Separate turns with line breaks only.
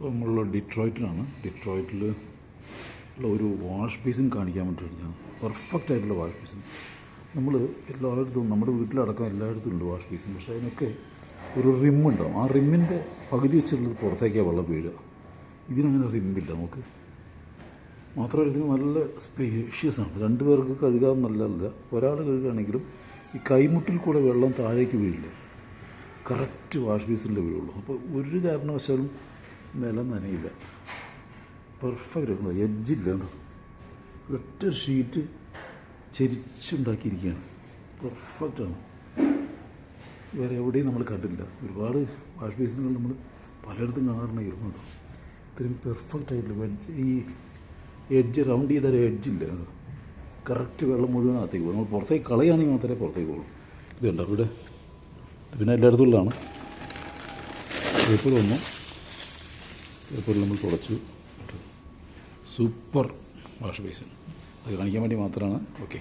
ഇപ്പോൾ നമ്മളുള്ള ഡിട്രോയിറ്റിലാണ്. ഡിട്രോയിറ്റിൽ ഉള്ള ഒരു വാഷ് ബേസിൻ കാണിക്കാൻ വേണ്ടിയിട്ടാണ് പെർഫെക്റ്റ് ആയിട്ടുള്ള വാഷ് ബേസിൻ. നമ്മൾ എല്ലായിടത്തും നമ്മുടെ വീട്ടിലടക്കം എല്ലായിടത്തും ഉണ്ട് വാഷ് ബേസിൻ. പക്ഷേ അതിനൊക്കെ ഒരു റിമ്മുണ്ടാവും ആ റിമ്മിന്റെ പകുതി വെച്ചിട്ടുള്ളത് പുറത്തേക്കാണ് വെള്ളം വീഴുക. ഇതിനങ്ങനെ റിമ്മില്ല നമുക്ക്. മാത്രമല്ല ഇതിന് നല്ല സ്പേഷ്യസ് ആണ്. രണ്ട് പേർക്ക് കഴുകാൻ നല്ലതല്ല. ഒരാൾ കഴുകുകയാണെങ്കിലും ഈ കൈമുട്ടിൽ കൂടെ വെള്ളം താഴേക്ക് വീഴില്ല. Correct wash ബേസിന്റെ വീഴുള്ളൂ. അപ്പോൾ ഒരു കാരണവശാലും നിലം നനയില്ല പെർഫെക്റ്റ് ആണ് എഡ്ജില്ല ഒറ്റ ഷീറ്റ് ചെരിച്ചുണ്ടാക്കിയിരിക്കുകയാണ്. പെർഫെക്റ്റ് ആണ്. വേറെ എവിടെയും നമ്മൾ കണ്ടില്ല ഒരുപാട് വാഷ് ബേസിനുകൾ നമ്മൾ പലയിടത്തും കാണാറുണ്ടായിരുന്നു ഇരുന്നത് ഇത്രയും പെർഫെക്റ്റ് ആയിട്ടുള്ള വെഡ്ജ് ഈ എഡ്ജ് റൗണ്ട് ചെയ്ത ഒരു എഡ്ജില്ല കറക്റ്റ് വെള്ളം മുഴുവൻ അകത്തേക്ക് പോകും. നമ്മൾ പുറത്തേക്ക് കളയുകയാണെങ്കിൽ മാത്രമേ പുറത്തേക്ക് പോകുള്ളൂ. ഇതുണ്ടാവും ഇവിടെ പിന്നെ എല്ലായിടത്തും ഉള്ളതാണ്. പേപ്പർ പേപ്പറിൽ നമ്മൾ തുടച്ചു. സൂപ്പർ വാഷ് ബേസിൻ അത് കാണിക്കാൻ വേണ്ടി മാത്രമാണ്. ഓക്കെ.